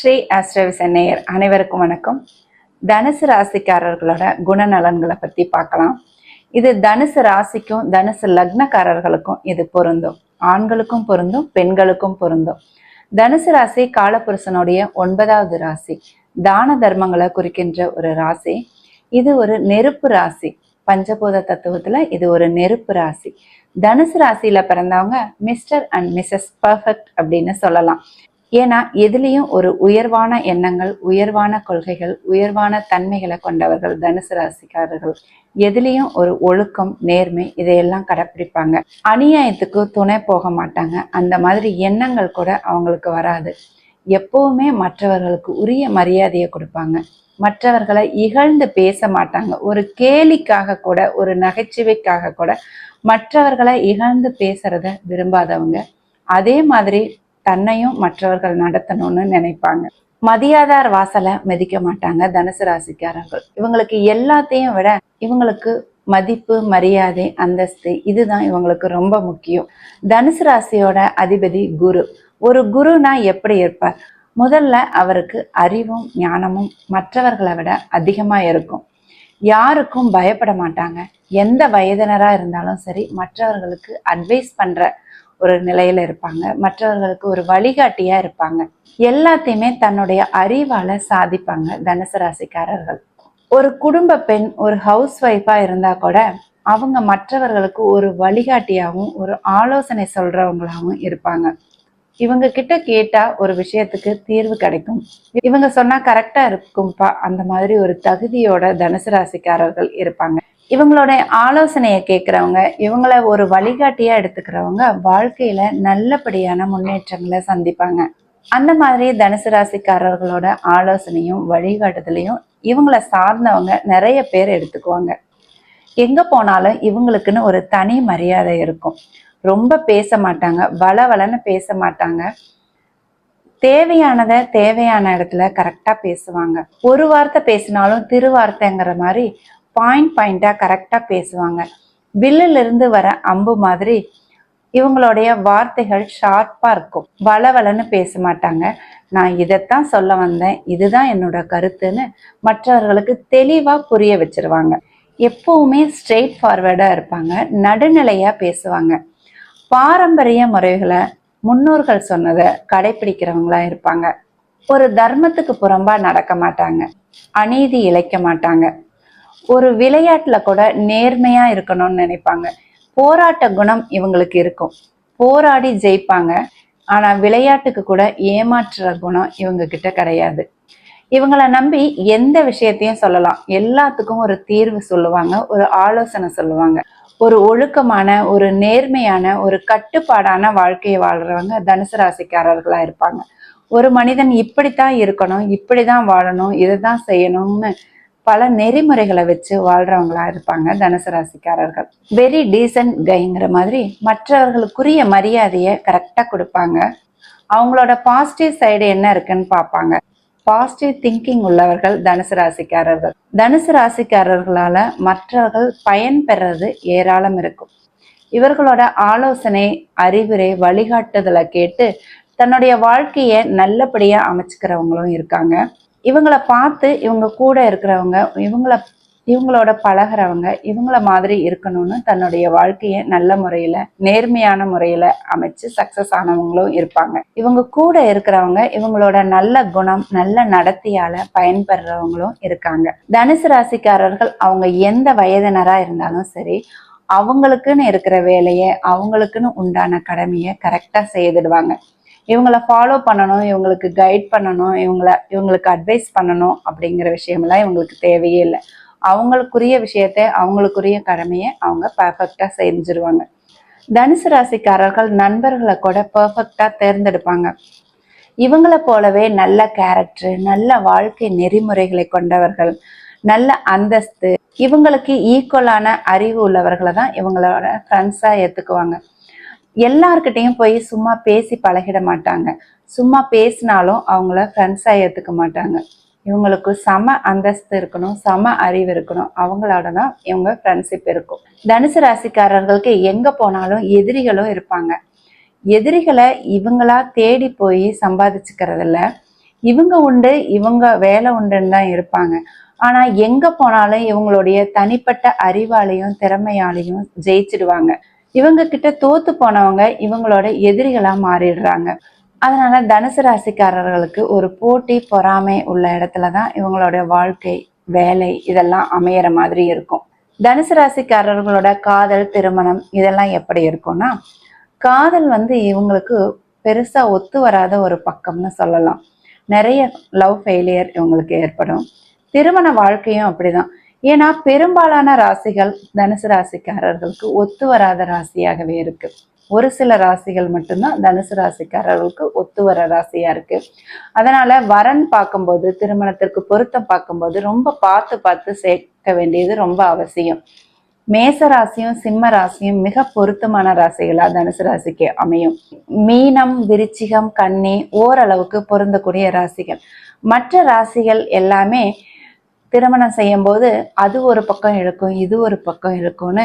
ஸ்ரீ ஆஸ்ட்ரவிச நேயர் அனைவருக்கும் வணக்கம். தனுசு ராசிக்காரர்களோட குணநலன்களை பத்தி பார்க்கலாம். இது தனுசு ராசிக்கும் தனுசு லக்னக்காரர்களுக்கும் இது பொருந்தும். ஆண்களுக்கும் பொருந்தும் பெண்களுக்கும் பொருந்தும். தனுசு ராசி காலபுருஷனுடைய ஒன்பதாவது ராசி. தான தர்மங்களை குறிக்கின்ற ஒரு ராசி. இது ஒரு நெருப்பு ராசி. பஞ்சபூத தத்துவத்துல இது ஒரு நெருப்பு ராசி. தனுசு ராசியில பிறந்தவங்க மிஸ்டர் அண்ட் மிஸ்ஸஸ் பர்ஃபெக்ட் அப்படின்னு சொல்லலாம். ஏன்னா எதுலேயும் ஒரு உயர்வான எண்ணங்கள் உயர்வான கொள்கைகள் உயர்வான தன்மைகளை கொண்டவர்கள் தனுசு ராசிக்காரர்கள். எதுலேயும் ஒரு ஒழுக்கம் நேர்மை இதையெல்லாம் கடைப்பிடிப்பாங்க. அநியாயத்துக்கு துணை போக மாட்டாங்க. அந்த மாதிரி எண்ணங்கள் கூட அவங்களுக்கு வராது. எப்பவுமே மற்றவர்களுக்கு உரிய மரியாதையை கொடுப்பாங்க. மற்றவர்களை இகழ்ந்து பேச மாட்டாங்க. ஒரு கேலிக்காக கூட ஒரு நகைச்சுவைக்காக கூட மற்றவர்களை இகழ்ந்து பேசுறத விரும்பாதவங்க. அதே மாதிரி தன்னையும் மற்றவர்கள் நடத்தணும்னு நினைப்பாங்க. மதியாதார் வாசலை மிதிக்க மாட்டாங்க தனுசு ராசிக்காரர்கள். இவங்களுக்கு எல்லாத்தையும் விட இவங்களுக்கு மதிப்பு மரியாதை அந்தஸ்து இதுதான் இவங்களுக்கு ரொம்ப முக்கியம். தனுசு ராசியோட அதிபதி குரு. ஒரு குருனா எப்படி இருப்பார்? முதல்ல அவருக்கு அறிவும் ஞானமும் மற்றவர்களை விட அதிகமாக இருக்கும். யாருக்கும் பயப்பட மாட்டாங்க. எந்த வயதினராக இருந்தாலும் சரி மற்றவர்களுக்கு அட்வைஸ் பண்ணுற ஒரு நிலையில இருப்பாங்க. மற்றவர்களுக்கு ஒரு வழிகாட்டியா இருப்பாங்க. எல்லாத்தையுமே தன்னுடைய அறிவால சாதிப்பாங்க தனுசு ராசிக்காரர்கள். ஒரு குடும்ப பெண் ஒரு ஹவுஸ் ஒய்ஃபா இருந்தா கூட அவங்க மற்றவர்களுக்கு ஒரு வழிகாட்டியாகவும் ஒரு ஆலோசனை சொல்றவங்களாகவும் இருப்பாங்க. இவங்க கிட்ட கேட்டா ஒரு விஷயத்துக்கு தீர்வு கிடைக்கும். இவங்க சொன்னா கரெக்டா இருக்கும்பா. அந்த மாதிரி ஒரு தகுதியோட தனுசு ராசிக்காரர்கள் இருப்பாங்க. இவங்களோட ஆலோசனையை கேட்குறவங்க இவங்கள ஒரு வழிகாட்டியா எடுத்துக்கிறவங்க வாழ்க்கையில நல்லபடியான முன்னேற்றங்களை சந்திப்பாங்க. அந்த மாதிரி தனுசு ராசிக்காரர்களோட ஆலோசனையும் வழிகாட்டுதலையும் இவங்கள சார்ந்தவங்க நிறைய பேர் எடுத்துக்குவாங்க. எங்க போனாலும் இவங்களுக்குன்னு ஒரு தனி மரியாதை இருக்கும். ரொம்ப பேச மாட்டாங்க வளவளன்னு பேச மாட்டாங்க. தேவையானதை தேவையான இடத்துல கரெக்டா பேசுவாங்க. ஒரு வார்த்தை பேசினாலும் திருவார்த்தைங்கிற மாதிரி பாயிண்ட் பாயிண்டாக கரெக்டாக பேசுவாங்க. வில்லிலிருந்து வர அம்பு மாதிரி இவங்களுடைய வார்த்தைகள் ஷார்ப்பாக இருக்கும். வளவலன்னு பேச மாட்டாங்க. நான் இதைத்தான் சொல்ல வந்தேன். இதுதான் என்னோட கருத்துன்னு மற்றவர்களுக்கு தெளிவாக புரிய வச்சிருவாங்க. எப்பவுமே ஸ்ட்ரெயிட் ஃபார்வேர்டாக இருப்பாங்க. நடுநிலையாக பேசுவாங்க. பாரம்பரிய முறைகளை முன்னோர்கள் சொன்னதை கடைபிடிக்கிறவங்களா இருப்பாங்க. ஒரு தர்மத்துக்கு புறம்பா நடக்க மாட்டாங்க. அநீதி இழைக்க மாட்டாங்க. ஒரு விளையாட்டுல கூட நேர்மையா இருக்கணும்னு நினைப்பாங்க. போராட்ட குணம் இவங்களுக்கு இருக்கும். போராடி ஜெயிப்பாங்க. ஆனா விளையாட்டுக்கு கூட ஏமாற்றுற குணம் இவங்க கிட்ட கிடையாது. இவங்கள நம்பி எந்த விஷயத்தையும் சொல்லலாம். எல்லாத்துக்கும் ஒரு தீர்வு சொல்லுவாங்க ஒரு ஆலோசனை சொல்லுவாங்க. ஒரு ஒழுக்கமான ஒரு நேர்மையான ஒரு கட்டுப்பாடான வாழ்க்கையை வாழ்றவங்க தனுசு ராசிக்காரர்களா இருப்பாங்க. ஒரு மனிதன் இப்படித்தான் இருக்கணும் இப்படிதான் வாழணும் இதுதான் செய்யணும்னு பல நெறிமுறைகளை வச்சு வாழ்றவங்களா இருப்பாங்க தனுசு ராசிக்காரர்கள். வெரி டீசன்ட் கைங்கிற மாதிரி மற்றவர்களுக்குரிய மரியாதையை கரெக்டா கொடுப்பாங்க. அவங்களோட பாசிட்டிவ் சைடு என்ன இருக்குன்னு பார்ப்பாங்க. பாசிட்டிவ் திங்கிங் உள்ளவர்கள் தனுசு ராசிக்காரர்கள். தனுசு ராசிக்காரர்களால மற்றவர்கள் பயன் பெறது ஏராளம் இருக்கும். இவர்களோட ஆலோசனை அறிவுரை வழிகாட்டுதலை கேட்டு தன்னுடைய வாழ்க்கையை நல்லபடியா அமைச்சுக்கிறவங்களும் இருக்காங்க. இவங்கள பார்த்து இவங்க கூட இருக்கிறவங்க இவங்கள இவங்களோட பழகிறவங்க இவங்கள மாதிரி இருக்கணும்னு தன்னுடைய வாழ்க்கையை நல்ல முறையில நேர்மையான முறையில அமைச்சு சக்சஸ் ஆனவங்களும் இருப்பாங்க. இவங்க கூட இருக்கிறவங்க இவங்களோட நல்ல குணம் நல்ல நடத்தியால பயன்பெறவங்களும் இருக்காங்க. தனுசு ராசிக்காரர்கள் அவங்க எந்த வயதினரா இருந்தாலும் சரி அவங்களுக்குன்னு இருக்கிற வேலையை அவங்களுக்குன்னு உண்டான கடமையை கரெக்டா செய்துடுவாங்க. இவங்களை ஃபாலோ பண்ணணும் இவங்களுக்கு கைட் பண்ணணும் இவங்கள இவங்களுக்கு அட்வைஸ் பண்ணணும் அப்படிங்கிற விஷயமெல்லாம் இவங்களுக்கு தேவையே இல்லை. அவங்களுக்குரிய விஷயத்த அவங்களுக்குரிய கடமையை அவங்க பர்ஃபெக்டாக செஞ்சிருவாங்க. தனுசு ராசிக்காரர்கள் நண்பர்களை கூட பர்ஃபெக்டாக தேர்ந்தெடுப்பாங்க. இவங்களை போலவே நல்ல கேரக்டர் நல்ல வாழ்க்கை நெறிமுறைகளை கொண்டவர்கள் நல்ல அந்தஸ்து இவங்களுக்கு ஈக்குவலான அறிவு உள்ளவர்களை தான் இவங்களோட ஃப்ரெண்ட்ஸாக ஏற்றுக்குவாங்க எல்லார்கிட்டையும் போய் சும்மா பேசி பழகிட மாட்டாங்க. சும்மா பேசினாலும் அவங்கள ஃப்ரெண்ட்ஸாக ஏற்றுக்க மாட்டாங்க. இவங்களுக்கு சம அந்தஸ்து இருக்கணும் சம அறிவு இருக்கணும். அவங்களோட தான் இவங்க ஃப்ரெண்ட்ஷிப் இருக்கும். தனுசு ராசிக்காரர்களுக்கு எங்கே போனாலும் எதிரிகளும் இருப்பாங்க. எதிரிகளை இவங்களா தேடி போய் சம்பாதிச்சுக்கிறதில்ல. இவங்க உண்டு இவங்க வேலை உண்டுன்னு தான் இருப்பாங்க. ஆனால் எங்கே போனாலும் இவங்களுடைய தனிப்பட்ட அறிவாலையும் திறமையாலையும் ஜெயிச்சிடுவாங்க. இவங்க கிட்ட தோத்து போனவங்க இவங்களோட எதிரிகளா மாறிடுறாங்க. அதனால தனுசு ராசிக்காரர்களுக்கு ஒரு போட்டி பொறாமை உள்ள இடத்துல தான் இவங்களோட வாழ்க்கை வேலை இதெல்லாம் அமையிற மாதிரி இருக்கும். தனுசு ராசிக்காரர்களோட காதல் திருமணம் இதெல்லாம் எப்படி இருக்கும்னா காதல் வந்து இவங்களுக்கு பெருசா ஒத்து வராத ஒரு பக்கம்னு சொல்லலாம். நிறைய லவ் ஃபெயிலியர் இவங்களுக்கு ஏற்படும். திருமண வாழ்க்கையும் அப்படிதான். ஏன்னா பெரும்பாலான ராசிகள் தனுசு ராசிக்காரர்களுக்கு ஒத்து வராத ராசியாகவே இருக்கு. ஒரு சில ராசிகள் மட்டும்தான் தனுசு ராசிக்காரர்களுக்கு ஒத்து வர ராசியா இருக்கு. அதனால வரன் பார்க்கும்போது திருமணத்திற்கு பொருத்தம் பார்க்கும்போது ரொம்ப பார்த்து பார்த்து சேர்க்க வேண்டியது ரொம்ப அவசியம். மேச ராசியும் சிம்ம ராசியும் மிக பொருத்தமான ராசிகளா தனுசு ராசிக்கு அமையும். மீனம் விருச்சிகம் கன்னி ஓரளவுக்கு பொருந்தக்கூடிய ராசிகள். மற்ற ராசிகள் எல்லாமே திருமணம் செய்யும் போது அது ஒரு பக்கம் இழுக்கும் இது ஒரு பக்கம் இழுக்கும்னு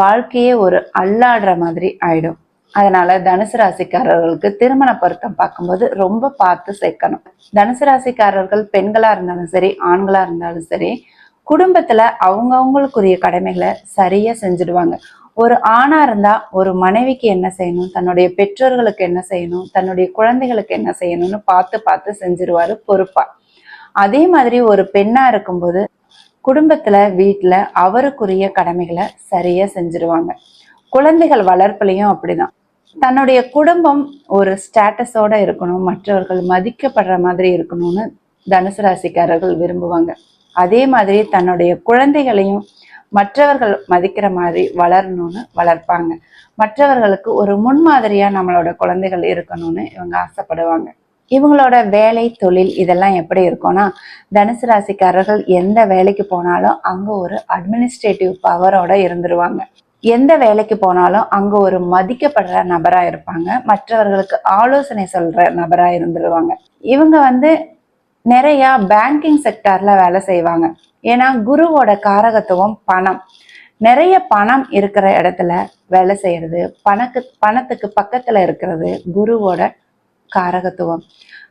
வாழ்க்கையே ஒரு அல்லாடுற மாதிரி ஆயிடும். அதனால தனுசு ராசிக்காரர்களுக்கு திருமண பொருத்தம் பார்க்கும்போது ரொம்ப பார்த்து சேர்க்கணும். தனுசு ராசிக்காரர்கள் பெண்களா இருந்தாலும் சரி ஆண்களா இருந்தாலும் சரி குடும்பத்துல அவங்கவுங்களுக்குரிய கடமைகளை சரியா செஞ்சுடுவாங்க. ஒரு ஆணா இருந்தா ஒரு மனைவிக்கு என்ன செய்யணும் தன்னுடைய பெற்றோர்களுக்கு என்ன செய்யணும் தன்னுடைய குழந்தைகளுக்கு என்ன செய்யணும்னு பார்த்து பார்த்து செஞ்சிருவாரு பொறுப்பா. அதே மாதிரி ஒரு பெண்ணா இருக்கும்போது குடும்பத்துல வீட்டுல அவருக்குரிய கடமைகளை சரியா செஞ்சிருவாங்க. குழந்தைகள் வளர்ப்புலையும் அப்படிதான். தன்னுடைய குடும்பம் ஒரு ஸ்டேட்டஸோட இருக்கணும் மற்றவர்கள் மதிக்கப்படுற மாதிரி இருக்கணும்னு தனுசு ராசிக்காரர்கள் விரும்புவாங்க. அதே மாதிரி தன்னுடைய குழந்தைகளையும் மற்றவர்கள் மதிக்கிற மாதிரி வளரணும்னு வளர்ப்பாங்க. மற்றவர்களுக்கு ஒரு முன்மாதிரியா நம்மளோட குழந்தைகள் இருக்கணும்னு இவங்க ஆசைப்படுவாங்க. இவங்களோட வேலை தொழில் இதெல்லாம் எப்படி இருக்கும்னா தனுசு ராசிக்காரர்கள் எந்த வேலைக்கு போனாலும் அங்க ஒரு அட்மினிஸ்ட்ரேட்டிவ் பவரோட இருந்துருவாங்க. எந்த வேலைக்கு போனாலும் அங்க ஒரு மதிக்கப்படுற நபரா இருப்பாங்க. மற்றவர்களுக்கு ஆலோசனை சொல்ற நபரா இருந்துருவாங்க. இவங்க வந்து நிறைய பேங்கிங் செக்டாரில் வேலை செய்வாங்க. ஏன்னா குருவோட காரகத்துவம் பணம். நிறைய பணம் இருக்கிற இடத்துல வேலை செய்யறது பணக்கு பணத்துக்கு பக்கத்துல இருக்கிறது குருவோட காரகத்துவம்.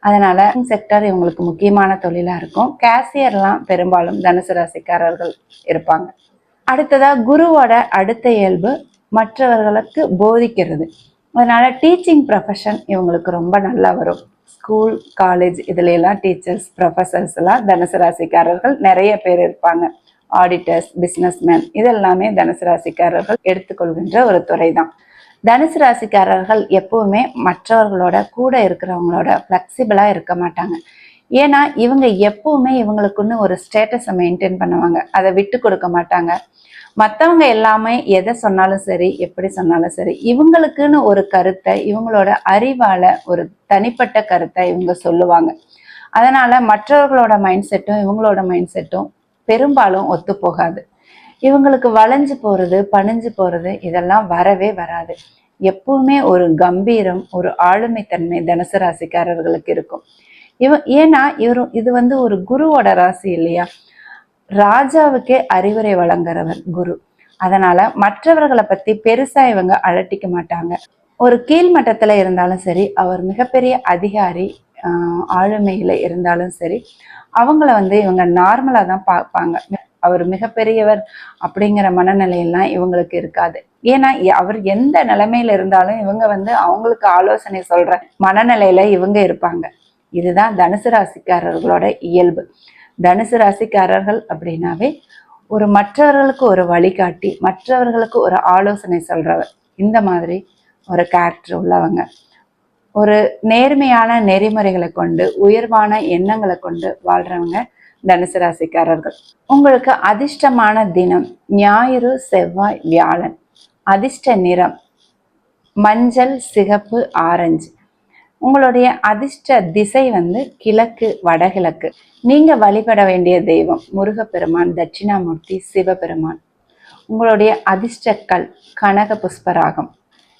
அதனால செக்டர் இவங்களுக்கு முக்கியமான தொழிலா இருக்கும். கேசியர்லாம் பெரும்பாலும் தனுசு ராசிக்காரர்கள் இருப்பாங்க. அடுத்ததா குருவோட அடுத்த இயல்பு மற்றவர்களுக்கு போதிக்கிறது. அதனால டீச்சிங் ப்ரொஃபஷன் இவங்களுக்கு ரொம்ப நல்லா வரும். ஸ்கூல் காலேஜ் இதுல எல்லாம் டீச்சர்ஸ் ப்ரொஃபசர்ஸ் எல்லாம் தனுசு ராசிக்காரர்கள் நிறைய பேர் இருப்பாங்க. ஆடிட்டர்ஸ் பிஸ்னஸ்மேன் இதெல்லாமே தனுசு ராசிக்காரர்கள் எடுத்துக்கொள்கின்ற ஒரு துறை தான் தனுசு ராசிக்காரர்கள் எப்பவுமே மற்றவர்களோட கூட இருக்கிறவங்களோட ஃப்ளெக்சிபிளாக இருக்க மாட்டாங்க. ஏன்னா இவங்க எப்பவுமே இவங்களுக்குன்னு ஒரு ஸ்டேட்டஸை மெயின்டைன் பண்ணுவாங்க. அதை விட்டு கொடுக்க மாட்டாங்க. மற்றவங்க எல்லாமே எதை சொன்னாலும் சரி எப்படி சொன்னாலும் சரி இவங்களுக்குன்னு ஒரு கருத்தை இவங்களோட அறிவால ஒரு தனிப்பட்ட கருத்தை இவங்க சொல்லுவாங்க. அதனால மற்றவர்களோட மைண்ட் செட்டும் இவங்களோட மைண்ட் செட்டும் பெரும்பாலும் ஒத்து போகாது இவங்களுக்கு வளைஞ்சு போறது பணிஞ்சு போறது இதெல்லாம் வரவே வராது. எப்பவுமே ஒரு கம்பீரம் ஒரு ஆளுமைத்தன்மை தனுசு ராசிக்காரர்களுக்கு இருக்கும். இவ ஏன்னா இவரும் இது வந்து ஒரு குருவோட ராசி இல்லையா? ராஜாவுக்கே அறிவுரை வழங்குறவர் குரு. அதனால மற்றவர்களை பத்தி பெருசா இவங்க அலட்டிக்க மாட்டாங்க. ஒரு கீழ்மட்டத்துல இருந்தாலும் சரி அவர் மிகப்பெரிய அதிகாரி ஆளுமையில இருந்தாலும் சரி அவங்கள வந்து இவங்க நார்மலா தான் பார்ப்பாங்க அவர் மிகப்பெரியவர் அப்படிங்கிற மனநிலையெல்லாம் இவங்களுக்கு இருக்காது. ஏன்னா அவர் எந்த நிலைமையில இருந்தாலும் இவங்க வந்து அவங்களுக்கு ஆலோசனை சொல்ற மனநிலையில இவங்க இருப்பாங்க. இதுதான் தனுசு ராசிக்காரர்களோட இயல்பு. தனுசு ராசிக்காரர்கள் அப்படின்னாவே ஒரு மற்றவர்களுக்கு ஒரு வழிகாட்டி மற்றவர்களுக்கு ஒரு ஆலோசனை சொல்றவர். இந்த மாதிரி ஒரு கேரக்டர் உள்ளவங்க. ஒரு நேர்மையான நெறிமுறைகளை கொண்டு உயர்வான எண்ணங்களை கொண்டு வாழ்றவங்க தனுசு ராசிக்காரர்கள். உங்களுக்கு அதிர்ஷ்டமான தினம் ஞாயிறு செவ்வாய் வியாழன். அதிர்ஷ்ட நிறம் மஞ்சள் சிகப்பு ஆரஞ்சு. உங்களுடைய அதிர்ஷ்ட திசை வந்து கிழக்கு வடகிழக்கு. நீங்க வழிபட வேண்டிய தெய்வம் முருகப்பெருமான் தட்சிணாமூர்த்தி சிவபெருமான். உங்களுடைய அதிர்ஷ்ட கல் கனக புஷ்பராகம்.